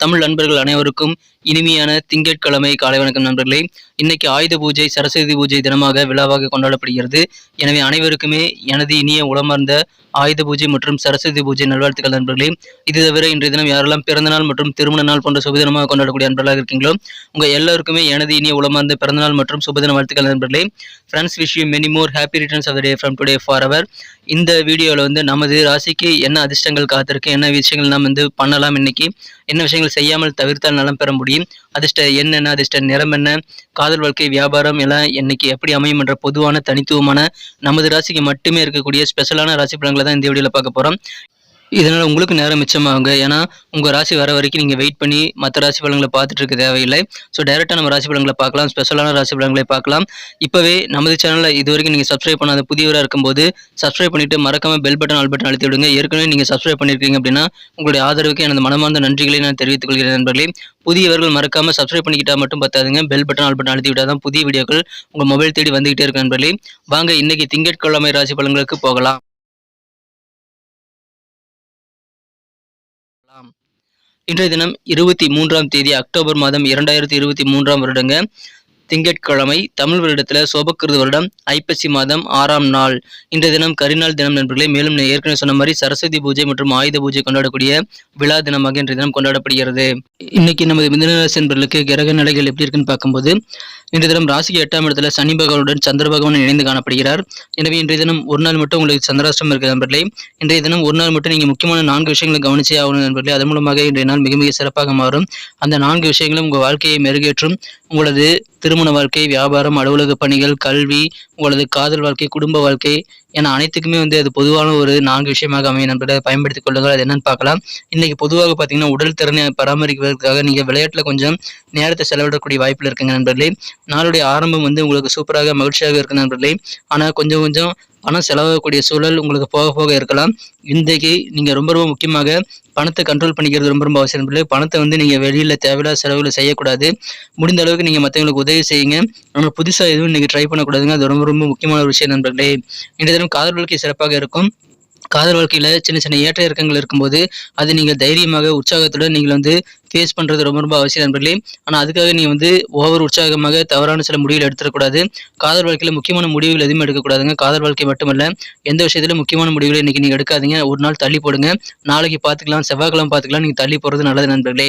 தமிழ் நண்பர்கள் அனைவருக்கும் இனிமையான திங்கட்கிழமை காலை வணக்கம் நண்பர்களே. இன்னைக்கு ஆயுத பூஜை சரஸ்வதி பூஜை தினமாக விழாவாக கொண்டாடப்படுகிறது. எனவே அனைவருக்குமே எனது இனிய உளமார்ந்த ஆயுத பூஜை மற்றும் சரஸ்வதி பூஜை நல்வாழ்த்துக்கள் நண்பர்களே. இது தவிர இன்றைய தினம் யாரெல்லாம் பிறந்த நாள் மற்றும் திருமண நாள் போன்ற சுபதினமாக கொண்டாடக்கூடிய நண்பர்களாக இருக்கீங்களோ உங்கள் எல்லாருக்குமே எனது இனிய உளமார்ந்த பிறந்தநாள் மற்றும் சுபதின வாழ்த்துக்கள் நண்பர்களே. Friends wish you many more happy returns of day from today for our இந்த வீடியோவில் வந்து நமது ராசிக்கு என்ன அதிர்ஷ்டங்கள் காத்திருக்கு என்ன விஷயங்கள் நாம் வந்து பண்ணலாம் இன்னைக்கு என்ன விஷயங்கள் செய்யாமல் தவிர்த்தால் நலம் பெற முடியும். அதிர்ஷ்ட எண் என்ன? அதிர்ஷ்ட நிறம் என்ன? காதல் வாழ்க்கை வியாபாரம் எல்லாம் இன்னைக்கு எப்படி அமையும் என்ற பொதுவான தனித்துவமான நமது ராசிக்கு மட்டுமே இருக்கக்கூடிய ஸ்பெஷலான ராசி பலன்களை தான் இந்த வீடியோவில் பார்க்க போகிறோம் இதனால் உங்களுக்கு நேரம் மிச்சமாகுங்க. ஏன்னா உங்கள் ராசி வர வரைக்கும் நீங்கள் வெயிட் பண்ணி மற்ற ராசி பலன்களை பார்த்துட்டு இருக்க தேவையில்லை. ஸோ டைரெக்டாக நம்ம ராசி பலன்களை பார்க்கலாம். ஸ்பெஷலான ராசி பலன்களை பார்க்கலாம். இப்போவே நமது சேனலில் இது வரைக்கும் நீங்கள் சப்ஸ்கிரைப் பண்ணாத புதியவராக இருக்கும்போது சப்ஸ்கிரைப் பண்ணிவிட்டு மறக்காமல் பெல் பட்டன் ஆல் பட்டன் அழுத்தி விடுங்க. ஏற்கனவே நீங்கள் சப்ஸ்கிரைப் பண்ணியிருக்கீங்க அப்படின்னா உங்களுடைய ஆதரவுக்கு எனது மனமார்ந்த நன்றிகளை நான் தெரிவித்துக் கொள்கிறேன் நண்பர்களே. புதியவர்கள் மறக்காமல் சப்ஸ்கிரைப் பண்ணிக்கிட்டால் மட்டும் பத்தாதுங்க. பெல் பட்டன் ஆல் பட்டன் அழுத்தி விட்டால் தான் புதிய வீடியோக்கள் உங்கள் மொபைல் தேடி வந்துகிட்டே இருக்கு நண்பர்களே. வாங்க இன்றைக்கி திங்கட்கிழமை ராசி பலன்களுக்கு போகலாம். இன்றைய தினம் இருபத்தி மூன்றாம் தேதி அக்டோபர் மாதம் இரண்டாயிரத்தி இருபத்தி மூன்றாம் வருடங்க. திங்கட்கிழமை தமிழ் வருடத்தில் சோபக்கிருது வருடம் ஐப்பசி மாதம் ஆறாம் நாள். இன்றைய தினம் கரிநாள் தினம் நண்பர்களே. மேலும் ஏற்கனவே சொன்ன மாதிரி சரஸ்வதி பூஜை மற்றும் ஆயுத பூஜை கொண்டாடக்கூடிய விழா தினமாக இன்றைய தினம் கொண்டாடப்படுகிறது. இன்னைக்கு நமது மிதனராசி கிரக நிலைகள் எப்படி இருக்குன்னு பார்க்கும்போது இன்றைய தினம் ராசிக்கு எட்டாம் இடத்துல சனி பகவானுடன் சந்திர பகவான் இணைந்து காணப்படுகிறார். எனவே இன்றைய தினம் ஒரு நாள் மட்டும் உங்களுக்கு சந்திராஷ்டம் இருக்குது நண்பர்களே. இன்றைய தினம் ஒரு நாள் மட்டும் நீங்கள் முக்கியமான நான்கு விஷயங்களை கவனிச்சே ஆகணும் நண்பர்களே. அதன் மூலமாக இன்றைய நாள் மிக மிக சிறப்பாக மாறும். அந்த நான்கு விஷயங்களும் உங்கள் வாழ்க்கையை மெருகேற்றும். உங்களது திருமண வாழ்க்கை வியாபாரம் அலுவலக பணிகள் கல்வி உங்களது காதல் வாழ்க்கை குடும்ப வாழ்க்கை என அனைத்துக்குமே வந்து அது பொதுவான ஒரு நான்கு விஷயமாக அமையும் நண்பர்களை பயன்படுத்திக் கொள்ளுங்கள். அது என்னன்னு பார்க்கலாம். இன்னைக்கு பொதுவாக பார்த்தீங்கன்னா உடல் திறனை பராமரிப்பதற்காக நீங்கள் விளையாட்டில் கொஞ்சம் நேரத்தை செலவிடக்கூடிய வாய்ப்பில் இருக்குங்க நண்பர்களே. நாளுடைய ஆரம்பம் வந்து உங்களுக்கு சூப்பராக மகிழ்ச்சியாக இருக்கு நண்பர்களே. ஆனால் கொஞ்சம் கொஞ்சம் பணம் செலவாகக்கூடிய சூழல் உங்களுக்கு போக போக இருக்கலாம். இன்றைக்கு நீங்கள் ரொம்ப ரொம்ப முக்கியமாக பணத்தை கண்ட்ரோல் பண்ணிக்கிறது ரொம்ப ரொம்ப அவசியம். இல்லை பணத்தை வந்து நீங்கள் வெளியில் தேவையில்லாத செலவுகளை செய்யக்கூடாது. முடிந்த அளவுக்கு நீங்கள் மற்றவங்களுக்கு உதவி செய்யுங்க. ஆனால் புதுசாக எதுவும் நீங்கள் ட்ரை பண்ணக்கூடாதுங்க. அது ரொம்ப ரொம்ப முக்கியமான ஒரு விஷயம் நண்பர்களே. இன்றைய தினம் காதல் வாழ்க்கை சிறப்பாக இருக்கும். காதல் வாழ்க்கையில் சின்ன சின்ன ஏற்ற இறக்கங்கள் இருக்கும்போது அது நீங்கள் தைரியமாக உற்சாகத்துடன் நீங்கள் வந்து ஃபேஸ் பண்ணுறது ரொம்ப ரொம்ப அவசியம் நண்பர்களே. ஆனால் அதுக்காக நீங்கள் வந்து ஓவர் உற்சாகமாக தவறான சில முடிவுகள் எடுத்துடக்கூடாது. காதல் வாழ்க்கையில் முக்கியமான முடிவுகள் எதுவுமே எடுக்கக்கூடாதுங்க. காதல் வாழ்க்கை மட்டுமல்ல எந்த விஷயத்திலும் முக்கியமான முடிவுகளை இன்றைக்கி நீங்கள் எடுக்காதீங்க. ஒரு நாள் தள்ளி போடுங்க. நாளைக்கு பார்த்துக்கலாம் செவ்வாய்க்கிழமை பார்த்துக்கலாம். நீங்கள் தள்ளி போகிறது நல்லது நண்பர்களே.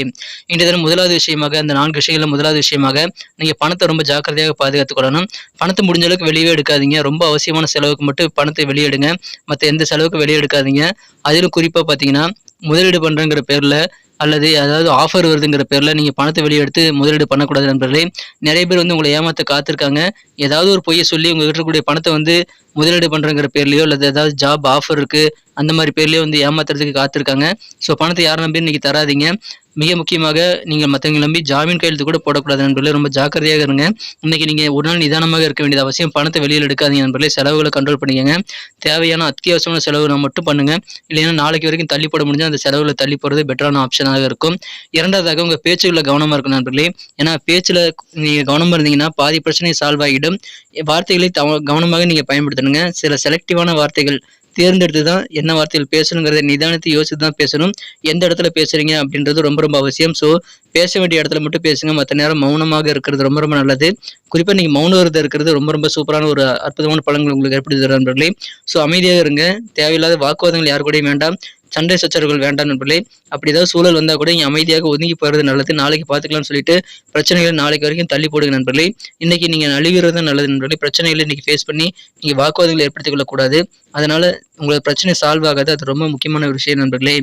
இன்றைய தினம் முதலாவது விஷயமாக அந்த நான்கு விஷயங்களில் முதலாவது விஷயமாக நீங்கள் பணத்தை ரொம்ப ஜாக்கிரதையாக பாதுகாத்துக் கொள்ளணும். பணத்தை முடிஞ்ச அளவுக்கு வெளியே எடுக்காதீங்க. ரொம்ப அவசியமான செலவுக்கு மட்டும் பணத்தை வெளியேடுங்க. மற்ற எந்த செலவுக்கு வெளியே எடுக்காதீங்க. அதிலும் குறிப்பாக பார்த்தீங்கன்னா முதலீடு பண்ணுறங்கிற பேரில் அல்லது அதாவது ஆஃபர் வருதுங்கிற பேரில் நீங்கள் பணத்தை வெளியே எடுத்து முதலீடு பண்ணக்கூடாது நண்பர்களே. நிறைய பேர் வந்து உங்களை ஏமாற்ற காத்திருக்காங்க. ஏதாவது ஒரு பொய்யை சொல்லி உங்கள் இருக்கக்கூடிய பணத்தை வந்து முதலீடு பண்ணுறங்கிற பேர்லையோ அல்லது ஏதாவது ஜாப் ஆஃபர் இருக்குது அந்த மாதிரி பேர்லேயோ வந்து ஏமாத்துறதுக்கு காத்திருக்காங்க. ஸோ பணத்தை யாரை நம்பி இன்னைக்கு தராதீங்க. மிக முக்கியமாக நீங்கள் மற்றவங்க நம்பி ஜாமீன் கையெழுத்து கூட போடக்கூடாது நண்பர்களே. ரொம்ப ஜாக்கிரதையாக இருங்க. இன்னைக்கு நீங்கள் ஒரு நாள் நிதானமாக இருக்க வேண்டியது அவசியம். பணத்தை வெளியில் எடுக்காதீங்க நண்பர்களே. செலவுகளை கண்ட்ரோல் பண்ணிக்கங்க. தேவையான அத்தியாவசியமான செலவுகளை மட்டும் பண்ணுங்க. இல்லைன்னா நாளைக்கு வரைக்கும் தள்ளி போட முடிஞ்சால் அந்த செலவுகளை தள்ளி போகிறது பெட்டரான ஆப்ஷனாக இருக்கும். இரண்டாவதாக உங்கள் பேச்சுகளில் கவனமாக இருக்கும் நண்பர்களே. ஏன்னா பேச்சில் நீங்கள் கவனமாக இருந்தீங்கன்னா பாதி பிரச்சனை சால்வ் ஆகிடும். வார்த்தைகளை தவ கவனமாக நீங்கள் பயன்படுத்தணுங்க. சில செலக்டிவான வார்த்தைகள் தேர்ந்தெடுத்து தான் என்ன வார்த்தையில் பேசணுங்கிறத நிதானத்தை யோசித்து தான் பேசணும். எந்த இடத்துல பேசுறீங்க அப்படின்றது ரொம்ப ரொம்ப அவசியம். ஸோ பேச வேண்டிய இடத்துல மட்டும் பேசுங்க. மற்ற நேரம் மௌனமாக இருக்கிறது ரொம்ப ரொம்ப நல்லது. குறிப்பாக நீங்கள் மௌன விரதம் இருக்கிறது ரொம்ப ரொம்ப சூப்பரான ஒரு அற்புதமான பலன்கள் உங்களுக்கு ஏற்படுத்தி தரும் நண்பர்களே. ஸோ அமைதியாக இருங்க. தேவையில்லாத வாக்குவாதங்கள் யார் கூடயும் வேண்டாம். சண்டை சச்சரவுகள் வேண்டாம் நண்பர்களே. அப்படி ஏதாவது சூழல் வந்தால் கூட நீங்கள் அமைதியாக ஒதுங்கி போகிறது நல்லது. நாளைக்கு பார்த்துக்கலாம்னு சொல்லிட்டு பிரச்சனைகளை நாளைக்கு வரைக்கும் தள்ளி போடுங்க நண்பர்களே. இன்னைக்கு நீங்கள் நழுகிறது நல்லது நண்பர்களே. பிரச்சனைகளை இன்னைக்கு ஃபேஸ் பண்ணி நீங்கள் வாக்குவாதங்களை ஏற்படுத்திக் கொள்ளக்கூடாது. அதனால உங்களுக்கு பிரச்சனை சால்வ் ஆகாது. அது ரொம்ப முக்கியமான ஒரு விஷயம் நண்பர்களே.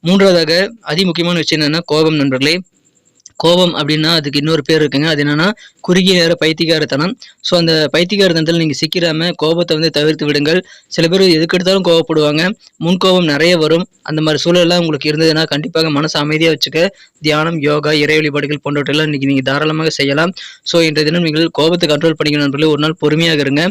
மூன்றாவதாக அதி முக்கியமான விஷயம் என்னன்னா கோபம் நண்பர்களே. கோபம் அப்படின்னா அதுக்கு இன்னொரு பேர் இருக்குங்க. அது என்னன்னா குறுகிய நேர பைத்தியகாரத்தனம் ஸோ அந்த பைத்தியகாரத்தனத்தில் நீங்கள் சிக்கிறாம கோபத்தை வந்து தவிர்த்து விடுங்கள். சில பேர் எதுக்கு எடுத்தாலும் கோவப்படுவாங்க முன்கோபம் நிறைய வரும். அந்த மாதிரி சூழலெல்லாம் உங்களுக்கு இருந்ததுன்னா கண்டிப்பாக மனசு அமைதியாக வச்சுக்க. தியானம் யோகா இறை வழிபாடுகள் போன்றவற்றெல்லாம் இன்னைக்கு நீங்கள் தாராளமாக செய்யலாம். ஸோ இன்றைய தினம் நீங்கள் கோபத்தை கண்ட்ரோல் பண்ணிக்கணும் நண்பர்களே. ஒரு நாள் பொறுமையாக இருங்க.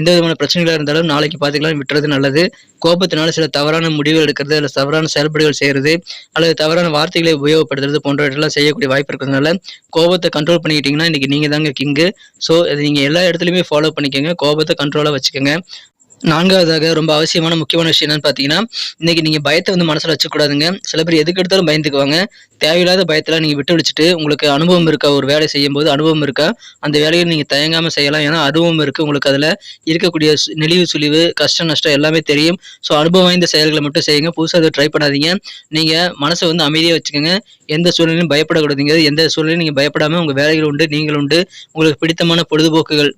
எந்த விதமான பிரச்சனைகளாக இருந்தாலும் நாளைக்கு பார்த்துக்கலாம். விட்டுறது நல்லது. கோபத்தினால சில தவறான முடிவுகள் எடுக்கிறது அல்லது தவறான செயல்பாடுகள் செய்கிறது அல்லது தவறான வார்த்தைகளை உபயோகப்படுத்துறது போன்றவற்றெல்லாம் செய்யக்கூடிய வாய்ப்பு இருக்கிறதுனால கோபத்தை கண்ட்ரோல் பண்ணிக்கிட்டீங்கன்னா இன்னைக்கு நீங்கள் தாங்க கிங்கு ஸோ இது நீங்கள் எல்லா இடத்துலையுமே ஃபாலோ பண்ணிக்கோங்க. கோபத்தை கண்ட்ரோலாக வச்சுக்கோங்க. நான்காவதாக ரொம்ப அவசியமான முக்கியமான விஷயம் என்னன்னு பார்த்தீங்கன்னா இன்னைக்கு நீங்கள் பயத்தை வந்து மனசில் வச்சுக்கூடாதுங்க. சில பேர் எதுக்கு எடுத்தாலும் பயந்துக்குவாங்க. தேவையில்லாத பயத்தில் நீங்கள் விட்டு வச்சுட்டு உங்களுக்கு அனுபவம் இருக்கா? ஒரு வேலை செய்யும் போது அனுபவம் இருக்கா? அந்த வேலையை நீங்கள் தயங்காமல் செய்யலாம். ஏன்னா அனுபவம் இருக்குது உங்களுக்கு அதில் இருக்கக்கூடிய நெளிவு சுழிவு கஷ்டம் நஷ்டம் எல்லாமே தெரியும். ஸோ அனுபவம் வாய்ந்த செயல்களை மட்டும் செய்யுங்க. புதுசாக அதை ட்ரை பண்ணாதீங்க. நீங்கள் மனசை வந்து அமைதியாக வச்சுக்கோங்க. எந்த சூழ்நிலையும் பயப்படக்கூடாதுங்க. எந்த சூழ்நிலையும் நீங்கள் பயப்படாமல் உங்கள் வேலைகள் உண்டு நீங்கள் உண்டு. உங்களுக்கு பிடித்தமான பொழுதுபோக்குகள்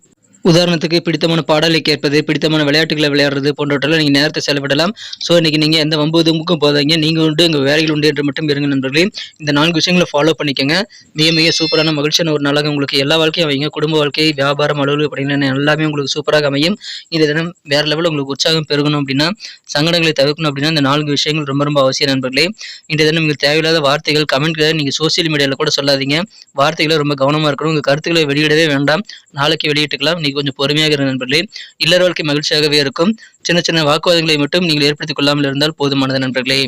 உதாரணத்துக்கு பிடித்தமான பாடலை கேட்பது பிடித்தமான விளையாட்டுகளை விளையாடுறது போன்றவற்றில் நீங்கள் நேரத்தை செலவிடலாம். ஸோ இன்னைக்கு நீங்கள் எந்த வம்பு போதாங்க நீங்கள் உண்டு உங்கள் வேலைகள் உண்டு என்று மட்டும் இருங்க நண்பர்களே. இந்த நான்கு விஷயங்களை ஃபாலோ பண்ணிக்கோங்க. மிக மிக சூப்பரான மகிழ்ச்சியான ஒரு நாளாக உங்களுக்கு எல்லா வாழ்க்கையும் அவங்க குடும்ப வாழ்க்கை வியாபாரம் அலுவலக அப்படின்னு எல்லாமே உங்களுக்கு சூப்பராக அமையும். இந்த தினம் வேறு லெவலில் உங்களுக்கு உற்சாகம் பெருகணும் அப்படின்னா சங்கடங்களை தவிர்க்கணும் அப்படின்னா இந்த நான்கு விஷயங்கள் ரொம்ப ரொம்ப அவசியம் நண்பர்களே. இந்த தினம் உங்களுக்கு தேவையில்லாத வார்த்தைகள் கமெண்ட்களை நீங்கள் சோசியல் மீடியாவில் கூட சொல்லாதீங்க. வார்த்தைகளை ரொம்ப கவனமாக இருக்கணும். உங்கள் கருத்துக்களை வெளியிடவே வேண்டாம். நாளைக்கு வெளியிட்டுக்கலாம். கொஞ்சம் பொறுமையாக இருங்க நண்பர்களே. இல்லற வாழ்க்கை மகிழ்ச்சியாகவே இருக்கும். சின்ன சின்ன வாக்குவாதங்களை மட்டும் நீங்கள் ஏற்படுத்திக் கொள்ளாமல் இருந்தால் போதுமானது நண்பர்களே.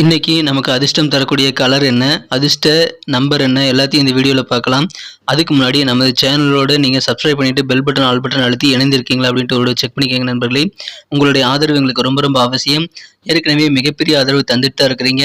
இன்னைக்கு நமக்கு அதிர்ஷ்டம் தரக்கூடிய கலர் என்ன? அதிர்ஷ்ட நம்பர் என்ன? எல்லாத்தையும் இந்த வீடியோவில் பார்க்கலாம். அதுக்கு முன்னாடி நமது சேனலோடு நீங்கள் சப்ஸ்கிரைப் பண்ணிவிட்டு பெல் பட்டன் ஆல் பட்டன் அழுத்தி இணைந்திருக்கீங்களா அப்படின்ட்டு ஒரு செக் பண்ணிக்கோங்க நண்பர்களே. உங்களுடைய ஆதரவு எங்களுக்கு ரொம்ப ரொம்ப அவசியம். ஏற்கனவே மிகப்பெரிய ஆதரவு தந்துட்டு தான் இருக்கிறீங்க.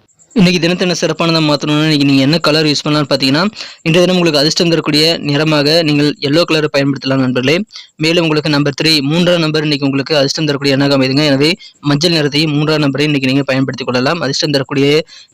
இன்றைக்கி தினத்தை என்ன சிறப்பானதாக மாற்றணும்னா இன்னைக்கு நீங்கள் என்ன கலர் யூஸ் பண்ணலாம்னு பார்த்தீங்கன்னா இன்றைய தினம் உங்களுக்கு அதிர்ஷ்டம் தரக்கூடிய நிறமாக நீங்கள் எல்லோ கலரை பயன்படுத்தலாம் நண்பர்களே. மேலும் உங்களுக்கு நம்பர் த்ரீ மூன்றாம் நம்பர் இன்றைக்கி உங்களுக்கு அதிர்ஷ்டம் தரக்கூடிய எண்ணாக அமைதுங்க எனவே மஞ்சள் நிறத்தையும் மூன்றாம் நம்பரை இன்னைக்கு நீங்கள் பயன்படுத்திக் கொள்ளலாம். அதிர்ஷ்டம் தரக்கூடிய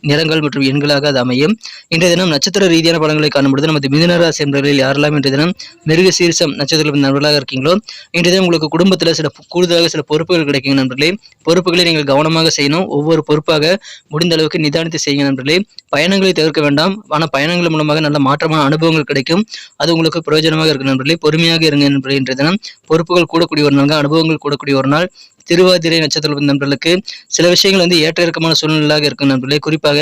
நிறங்கள் மற்றும் எண்களாக அது அமையும். இன்றைய தினம் நட்சத்திர ரீதியான பழங்களை காணும்பொழுது நமது மிதுன ராசி யாரெல்லாம் இன்றைய தினம் மிருக சீரிசம் நட்சத்திர நண்பர்களாக இருக்கீங்களோ இன்றைய தினம் உங்களுக்கு குடும்பத்தில் சில கூடுதலாக சில பொறுப்புகள் கிடைக்குங்க நண்பர்களே. பொறுப்புகளை நீங்கள் கவனமாக செய்யணும். ஒவ்வொரு பொறுப்பாக முடிந்த அளவுக்கு பயணத்தை செய்யுங்க நண்பர்களே. பயணங்களை தவிர்க்க வேண்டாம். ஆனால் பயணங்கள் மூலமாக நல்ல மாற்றமான அனுபவங்கள் கிடைக்கும். அது உங்களுக்கு பிரயோஜனமாக இருக்கு நண்பர்களே. பொறுமையாக இருங்க நண்பர்களே. இன்றைய தினம் பொறுப்புகள் கூடக்கூடிய ஒரு நாள் அனுபவங்கள் கூடக்கூடிய ஒரு நாள். திருவாதிரை நட்சத்திர நண்பர்களுக்கு சில விஷயங்கள் வந்து ஏற்ற இறக்கமான சூழ்நிலையாக இருக்கும் நண்பர்களே. குறிப்பாக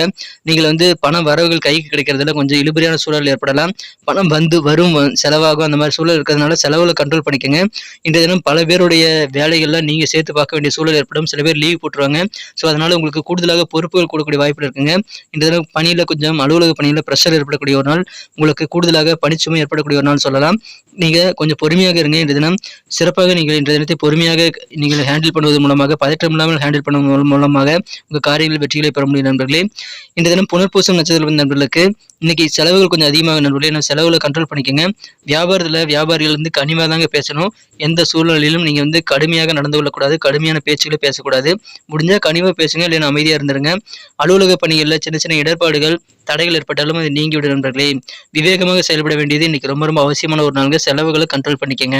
நீங்கள் வந்து பணம் வரவுகள் கைக்கு கிடைக்கிறதுல கொஞ்சம் இழுபறியான சூழல் ஏற்படலாம். பணம் வந்து வரும் செலவாகும் அந்த மாதிரி சூழல் இருக்கிறதுனால செலவுல கண்ட்ரோல் பண்ணிக்கோங்க. இன்றைய தினம் பல பேருடைய வேலைகள்லாம் நீங்கள் சேர்த்து பார்க்க வேண்டிய சூழல் ஏற்படும். சில பேர் லீவ் போட்டுருவாங்க. ஸோ அதனால உங்களுக்கு கூடுதலாக பொறுப்புகள் கூடக்கூடிய வாய்ப்பு இருக்குங்க. இன்றைய தினம் பணியில் கொஞ்சம் அலுவலக பணியில் ப்ரெஷர் ஏற்படக்கூடிய ஒரு நாள் உங்களுக்கு கூடுதலாக பணிச்சுமை ஏற்படக்கூடிய ஒரு நாள் சொல்லலாம். நீங்கள் கொஞ்சம் பொறுமையாக இருங்க இன்றைய தினம். சிறப்பாக நீங்கள் இன்றைய தினத்தை பொறுமையாக நீங்கள் ஹேண்டில் பண்ணுவது மூலமாக பதற்றம் இல்லாமல் ஹேண்டில் பண்ணுவதன் மூலமாக உங்கள் காரியங்களில் வெற்றிகளை பெற முடியும் நண்பர்களே. இந்த தினம் புனர்பூசம் நட்சத்திரம் நண்பர்களுக்கு இன்னைக்கு செலவுகள் கொஞ்சம் அதிகமாக நண்பர்களே. நான் செலவுகளை கண்ட்ரோல் பண்ணிக்கோங்க. வியாபாரத்தில் வியாபாரிகள் வந்து கனிமாக தாங்க பேசணும். எந்த சூழ்நிலையிலும் நீங்கள் வந்து கடுமையாக நடந்து கொள்ளக்கூடாது. கடுமையான பேச்சுகளை பேசக்கூடாது. முடிஞ்சால் கனிவாக பேசுங்க இல்லைன்னா அமைதியாக இருந்துருங்க. அலுவலக பணிகளில் சின்ன சின்ன இடர்பாடுகள் தடைகள் ஏற்பட்டாலும் அது நீங்கிவிடும் நண்பர்களே. விவேகமாக செயல்பட வேண்டியது இன்னைக்கு ரொம்ப ரொம்ப அவசியமான ஒரு நாளுங்க. செலவுகளை கண்ட்ரோல் பண்ணிக்கங்க.